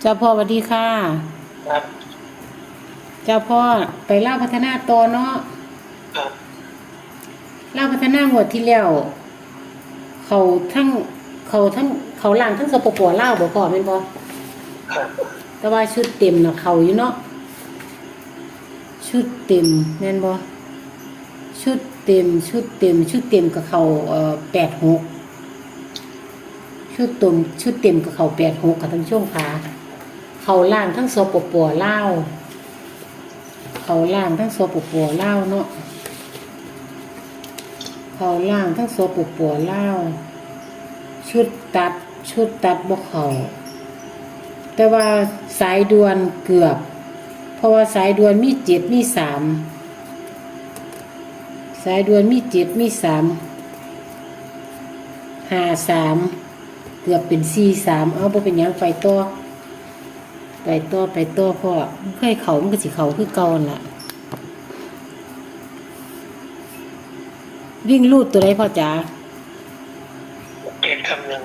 เจ้าพ่อสวัสดีค่ะ ครับเจ้าพ่อไปเล่าพัฒนาตอเนาะครับเล่าพัฒนางวดที่แล้วเขาทั้งเขาทั้งเขาล่างทั้งสปปเล่าวบ่พอแม่นบ่ครับแต่ว่าชุดเต็มน่ะเขาอยู่เนาะชุดเต็มแม่นบ่ชุดเต็ม ชุดเต็ม ชุดเต็มกับเขาเอ่อแปดหกชุดเต็มชุดเต็มกับเขาแปดหกกับทั้งช่วงขา เขาล่างทั้งสปปเล่าเขาล่างทั้งสปปเล่าเนาะเขาล่างทั้งสปปเล่าชุดตัดชุดตัดบ่เขาแต่ว่าสายด่วนเกือบ เพราะว่าสายด่วนมีเจ็ดมีสามสายด่วนมีเจ็ดมีสามห้าสามเกือบเป็นสี่สามเอาไปเป็นยังไปต่อ ไปต่อไปต่อพ่อมันเคยเขามันก็สิเขาคือเก่านั่นล่ะ วิ่งรูดตัวไหนพ่อจ๋าเจ็ดคำหนึ่ง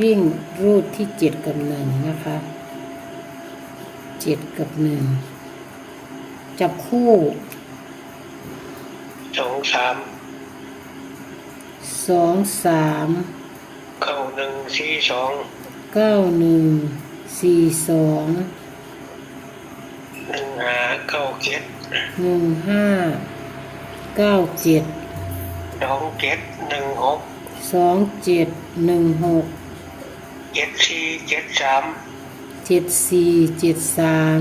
วิ่งรูดที่เจ็ดกับหนึ่งนะคะเจ็ดกับหนึ่งจับคู่สองสามสองสามเข้าหนึ่งสี่สองเก้าหนึ่ง สี่สองหนึ่งห้าเก้าเจ็ดหนึ่งห้าเก้าเจ็ดสองเจ็ดหนึ่งหกสองเจ็ดหนึ่งหกเจ็ดสี่เจ็ดสามเจ็ดสี่เจ็ดสาม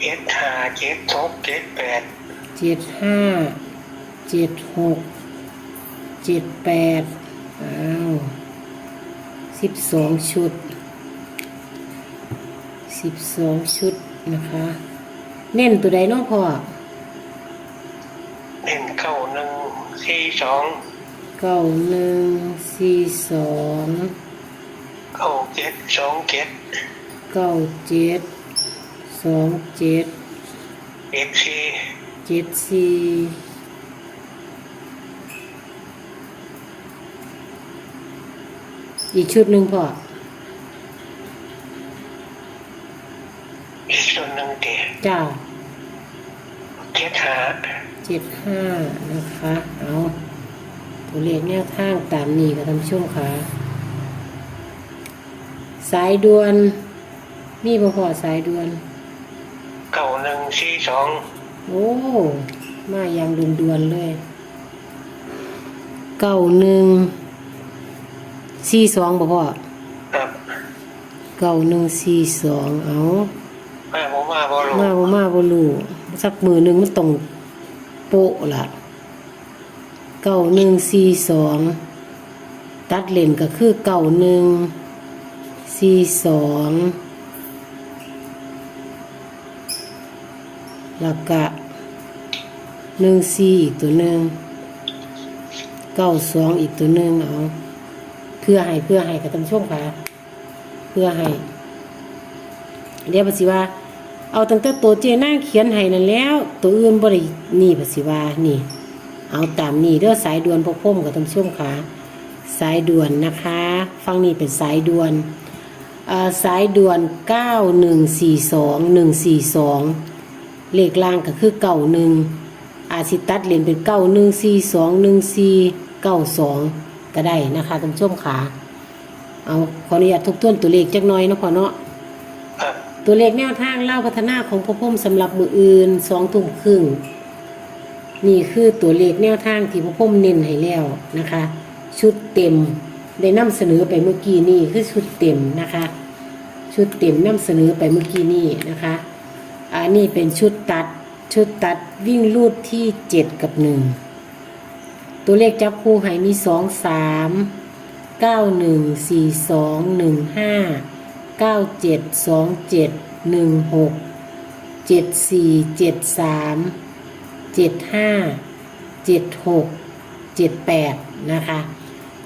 เจ็ดห้าเจ็ดหกเจ็ดแปดเจ็ดห้าเจ็ดหกเจ็ดแปดอ้าวสิบสองชุด สิบสองชุดนะคะ เน้นตัวใดเน้องพ่อหนึ่งเข้าหนึ่งสี่สองเก้าหนึ่งสี่สองเข้าเจ็ดสองเจ็ดเก้าเจ็ดสองเจ็ดเจ็ดสี่เจ็ดสี่อีกชุดหนึ่งพ่อ จ็ดจ้าเจ็ดห้าเจ็ดห้านะคะ เอาตัวเลขแนวทางตามนี้กับท่านผู้ชมค่ะสายด่วน มีบ่พอสายด่วนเก้าหนึ่งสี่สองโอ้มาอย่างด่วนๆเลยเก้าหนึ่งสี่สองบ่พ่อครับเก้าหนึ่งสี่สองเอาแม่ผมมาบอลลูมาบ่มาบ่รู้สักมือหนึ่งมันต้องโปะละเก้าหนึ่งสี่สองตัดเลนก็คือเก้าหนึ่งสี่สองแล้วก็หนึ่งสี่อีกตัวหนึ่งเก้าสองอีกตัวหนึ่งเอาเพื่อให้เพื่อให้กับท่านผู้ชมค่ะเพื่อให้เรียกภาษีว่า เอาตั้งแต่ตัวเจนั่งเขียนให้นั่นแล้ว ตัวอื่นบ่ได้นี่ภาษีว่านี่ เอาตามนี่เด้อสายด่วนพวกพ่มกับท่านผู้ชมค่ะสายด่วนนะคะ ฟังนี่เป็นสายด่วนอ่อสายด่วน 9142 142 เลขล่างก็คือเก่าหนึ่งอาสิตัดเลนเป็นเก้าหนึ่งสี่สองหนึ่งสี่เก้าสองก็ได้นะคะท่านผู้ชมค่ะเอาขออนุญาตทบทวนตัวเลขจักหน่อยนะพอเนาะ ตัวเลขแนวทางเล่าพัฒนาของพ่อพุ่มสำหรับมืออื่นสองทุ่มครึ่งนี่คือตัวเลขแนวทางที่พ่อพุ่มเน้นให้แล้วนะคะ ชุดเต็มได้นำเสนอไปเมื่อกี้นี่คือชุดเต็มนะคะ ชุดเต็มนำเสนอไปเมื่อกี้นี่นะคะอันนี้เป็นชุดตัดชุดตัดวิ่งลูดที่เจ็ดกับหนึ่งตัวเลขจับคู่ให้มีสองสามเก้าหนึ่งสี่สองหนึ่งห้า เก้าเจ็ดสองเจ็ดหนึ่งหกเจ็ดสี่เจ็ดสามเจ็ดห้าเจ็ดหกเจ็ดแปดนะคะ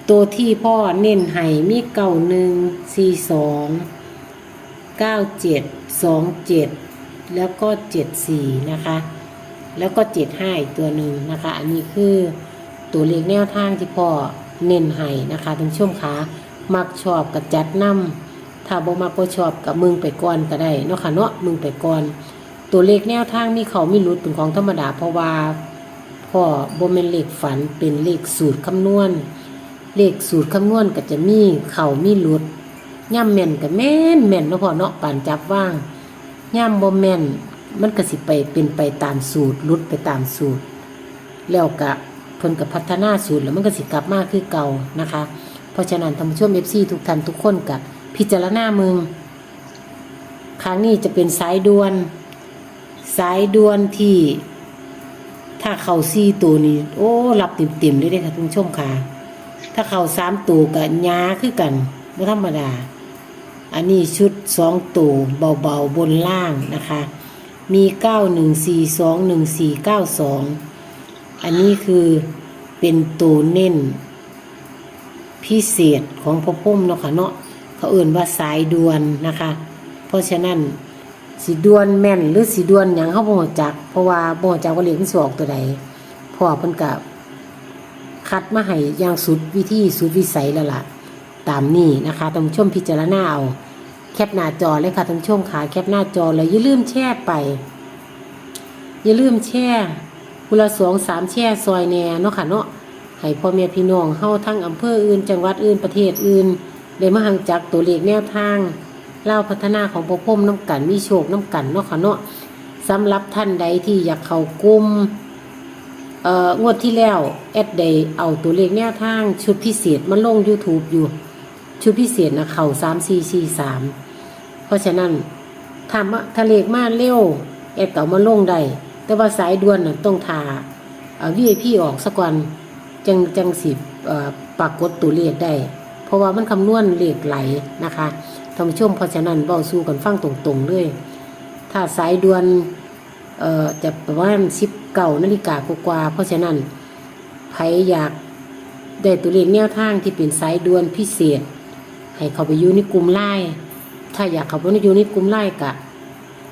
ตัวที่พ่อเน้นให้มีเก้าหนึ่งสี่สองเก้าเจ็ดสองเจ็ดแล้วก็เจ็ดสี่นะคะ แล้วก็เจ็ดห้าอีกตัวหนึ่งนะคะ อันนี้คือตัวเลขแนวทางที่พ่อเน้นให้นะคะท่านผู้ชมคะมักชอบกับจัดนำ ถ้าบ่มาบ่ชอบกับมึงไปก่อนก็ได้เนาะค่ะเนาะมึงไปก่อน ตัวเลขแนวทางมีเขามีหลุดเป็นของธรรมดา เพราะว่าพ่อบ่แม่นเลขฝันเป็นเลขสูตรคำนวณ เลขสูตรคำนวณก็จะมีเขามีหลุดย่ำแม่นก็แม่นแม่นเนาะพ่อเนาะปานจับว่างย่ำบ่แม่นมันก็สิไปเป็นไปตามสูตรหลุดไปตามสูตร แล้วก็เพิ่นก็พัฒนาสูตรแล้วมันก็สิกลับมาคือเก่านะคะ เพราะฉะนั้นท่านผู้ชม FC ทุกท่านทุกคนก็ พิจารณาเมืองครั้งนี้จะเป็นสายด่วน สายด่วนที่ ถ้าเข้าซี่ตัวนี้ โอ้รับเต็มๆเลยเด้ค่ะท่านผู้ชมค่ะ ถ้าเข้าสามตัวก็ยาคือกันไม่ธรรมดา อันนี้ชุดสองตัวเบาๆบนล่างนะคะ มีเก้าหนึ่งสี่สองหนึ่งสี่เก้าสองอันนี้คือเป็นตัวเน้นพิเศษของพ่อพุ่มเนาะค่ะเนาะ เขาเอื่นว่าสายด่วนนะคะ เพราะฉะนั้นสีด่วนแม่นหรือสีด่วนหยังเขาบ่รู้จัก เพราะว่าบ่รู้จักว่าเลขมันสิออกตัวใดพ่อเพิ่นก็คัดมาให้อย่างสุดวิธีสุดวิสัยแล้วล่ะ ตามนี้นะคะท่านผู้ชมพิจารณาเอาแคปหน้าจอเลยค่ะท่านผู้ชมค่ะแคปหน้าจอเลยอย่าลืมแช่ไป อย่าลืมแช่กุละสองสามแช่ซอยแหน่เนาะค่ะเนาะให้พ่อแม่พี่น้องเฮาทั้งอำเภออื่น จังหวัดอื่นประเทศอื่น ได้มาหังจักตัวเลขแนวทางเล่าพัฒนาของพ่อพ่มน้ำกันมีโชคน้ำกันเนาะค่ะเนาะสำหรับท่านใดที่อยากเข้ากุมเอ่องวดที่แล้วแอดได้เอาตัวเลขแนวทาง ชุดพิเศษมาลง YouTube อยู่ ชุดพิเศษนะเข่าสามสี่สี่สามเพราะฉะนั้นถ้ามาถ้าเลขมาเร็วแอดเก่ามาลงได้แต่ว่าสายด่วนน่ะต้องทาเอ่อ VIP ออกสักวันจังจังสิเอ่อปรากฏตัวเลขได้ เพราะว่ามันคำนวณเลขไหลนะคะท่านผู้ชมเพราะฉะนั้นเบาสู้กันฟังตรงๆเลยถ้าสายด่วนเอ่อจะประมาณสิบเก้านาฬิกากว่า เพราะฉะนั้นใครอยากได้ตัวเลขแนวทางที่เป็นสายด่วนพิเศษ ให้เขาไปอยู่ในกลุ่มไลน์ถ้าอยากเขาไปอยู่ในกลุ่มไลน์กะ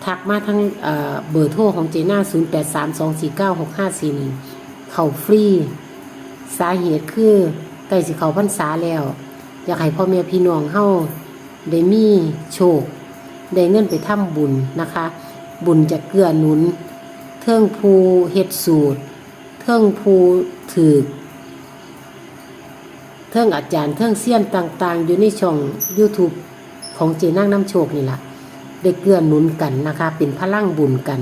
ทักมาทั้งเเบอร์โทรของเจน่า0 8 3 2 4 9 6 5 4 1 เขาฟรี สาเหตุคือใกล้สิเขาพรรษาแล้ว อยากให้พ่อแม่พี่น้องเฮาได้มีโชคได้เงินไปทำบุญนะคะ บุญจะเกื้อหนุน เทิงภูเฮ็ดสูตร เทิงภูถือเทิงอาจารย์เทิงเซียนต่างๆ อยู่ในช่อง YouTube ของเจนั่งน้ำโชคนี่แหละได้เกื้อหนุนกันนะคะ เป็นพลังบุญกัน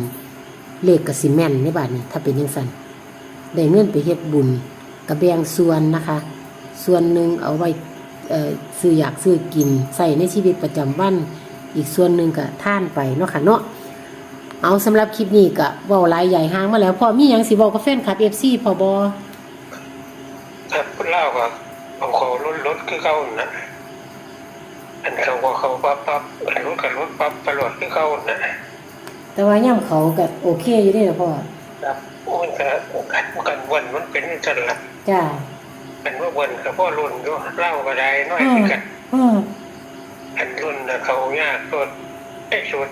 เลขกสิแม่นในบาทนี้ถ้าเป็นยังสันได้เงินไปเฮ็ดบุญกระแบงส่วนนะคะ ส่วนหนึ่งเอาไว้ ซื้ออยากซื้อกินใส่ในชีวิตประจำวัน อีกส่วนหนึ่งก็ท่านไปเนาะค่ะเนาะเอาสำหรับคลิปนี้ก็เว้าหลายใหญ่ห้างมาแล้วพอมีหยังสิบอกกับแฟนคลับ FC พอบอถ้าเล่าก็เอาเขาลดลดคือเขาน่ะอันเขาก็เขาปั๊บปั๊บอันรถกับรถปั๊บตลอดคือเขาน่ะแต่ว่าย่ำเขาก็โอเคอยู่เด้อพ่อครับมันก็กันกันวันมันเป็นจันละจ้า เป็นว่าวันกับพ่อรุ่นก็เล่าก็ได้น้อยคือกันอืมอันรุ่นน่ะเขายากสุดไอ้สุด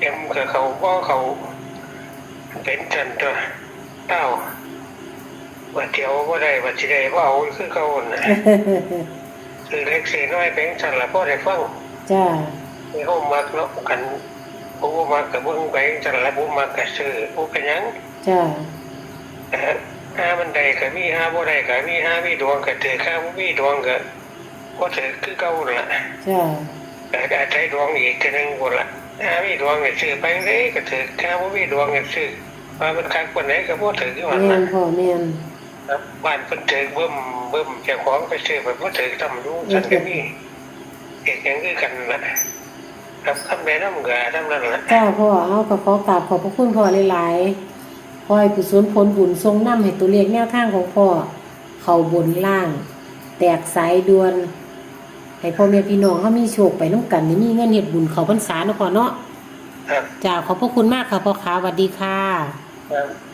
เอ็มกับเขาว่าเขาเป็นจันตัวเต้าว่าเที่ยวว่าได้ว่าสิได้ว่าเอาคือเขาน่ะคือเล็กเสียน้อยเป็นจันละพ่อได้ฟังจ้ามีห้องมักเนาะกันผู้มักกับบุ้งไปจันละบุ้มักกับซื้อผู้กันยังจ้านะฮะ ห้ามันใดก็มีห้าบ่ได้ก็มีห้ามีดวงก็ถือข้าบ่มีดวงก็ก็ถือคือเก่าละจ้าแต่อาจใช้ดวงอีกทีหนึงบ่ละห้ามีดวงก็ซื้อไปได้ก็ถือข้าบ่มีดวงก็ซื้อว่ามันคักปานไหนก็บ่ถือที่ว่าแม่ละนพ่อแม่นครับบ้านเพิ่นถือเบิ่มเบิ่มเจ้าของไปซื้อแบบบ่ถือทำอยู่ซั่นก็มีเฮ็ดหยังคือกันล่ะครับคำแนะนำก็ทำนั้นล่ะจ้าพ่อเอาก็ขอกราบขอบพระคุณพ่อหลายๆข อให้กุศลผลบุญทรงนำให้ตัวเลขแนวทางของพ่อ เข้าบนล่าง แตกสายด่วน ให้พ่อแม่พี่น้องเขามีโชคไปน้ำกันนี่มีเงินเฮ็ดบุญเขาพรรษาเนาะพ่อเนาะครับจ้าขอบพระคุณมากค่ะพ่อขาสวัสดีค่ะครับ